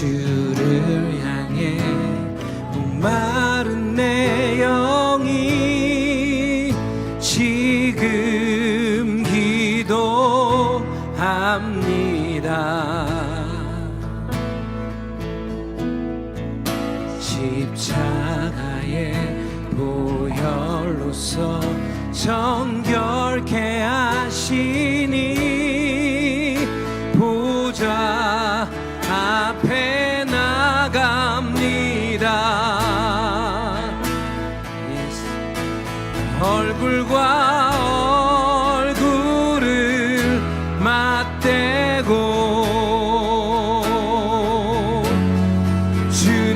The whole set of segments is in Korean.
예 주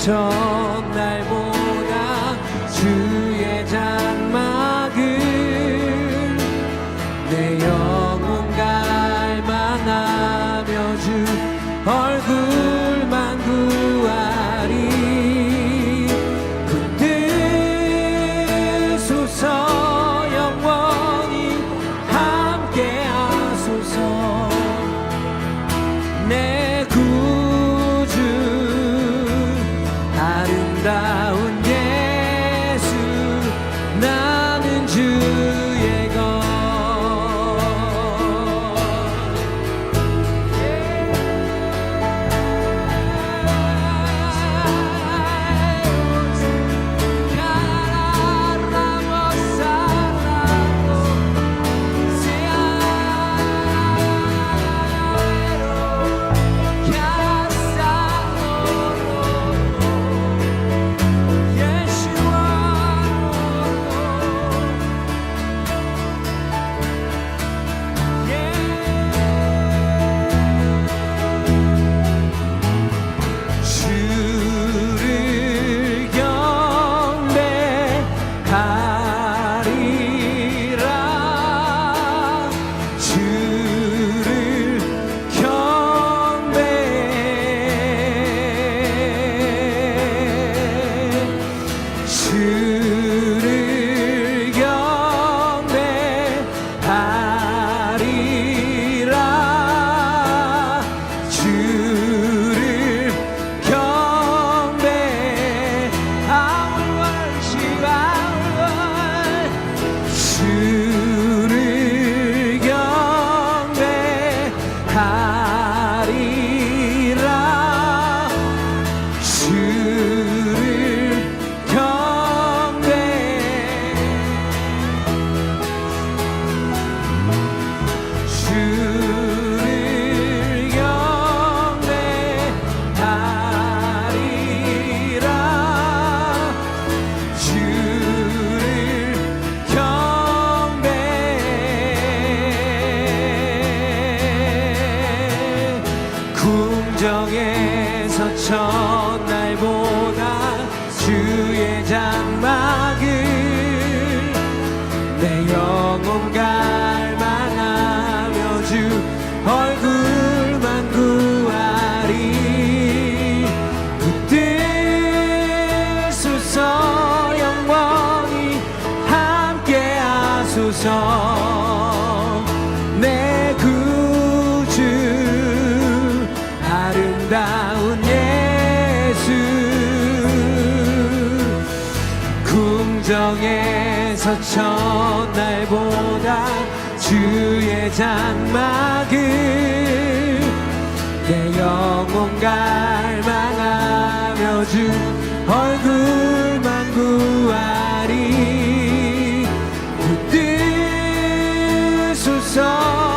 전날 땅에서 첫날보다 주의 장막을 내 영혼 갈망하며 주 얼굴만 구하리. 그 붙드소서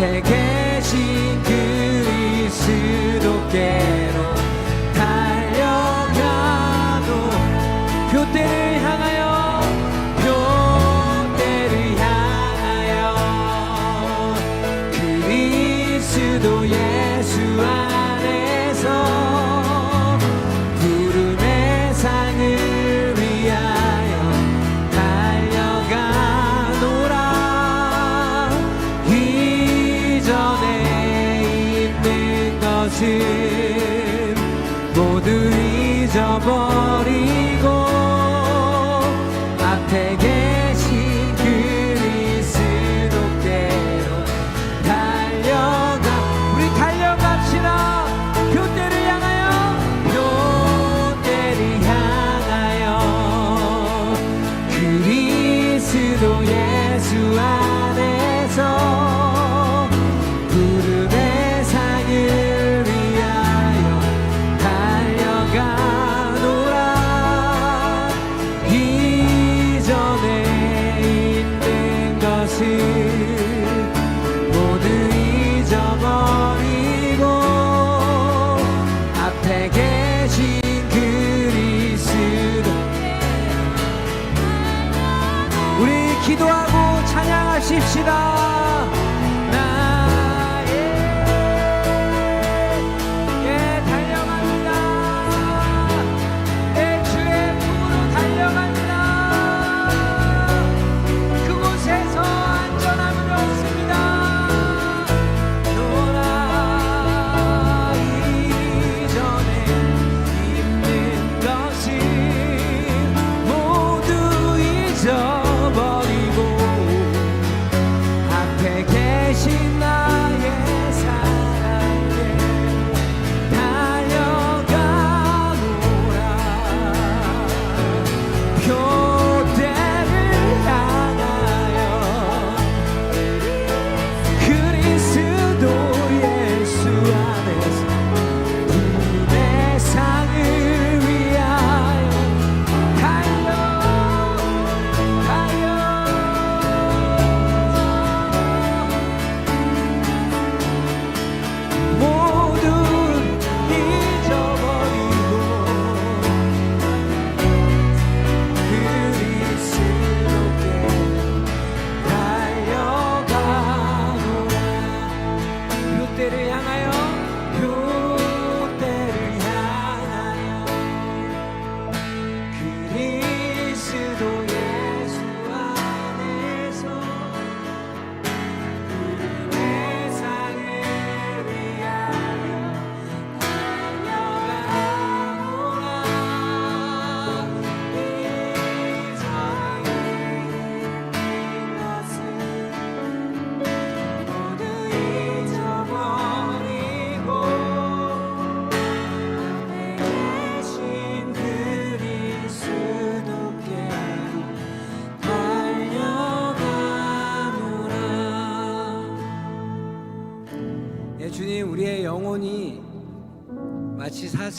앞에 계신 그리스도께 것은 모두 잊어버리고 앞에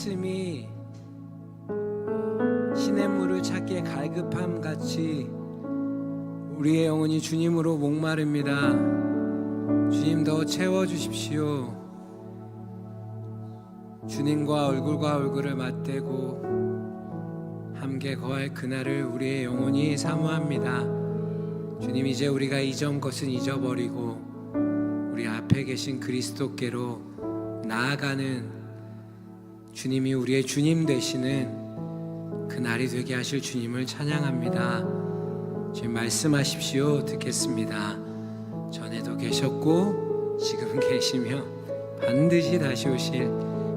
사슴이 시냇물을 찾기에 갈급함 같이 우리의 영혼이 주님으로 목마릅니다. 주님 더 채워 주십시오. 주님과 얼굴과 얼굴을 맞대고 함께 거할 그날을 우리의 영혼이 사모합니다. 주님 이제 우리가 이전 것은 잊어버리고 우리 앞에 계신 그리스도께로 나아가는 주님이 우리의 주님 되시는 그 날이 되게 하실 주님을 찬양합니다. 주님 말씀하십시오. 듣겠습니다. 전에도 계셨고 지금 계시며 반드시 다시 오실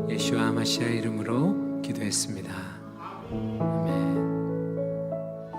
예수와 마시아 이름으로 기도했습니다.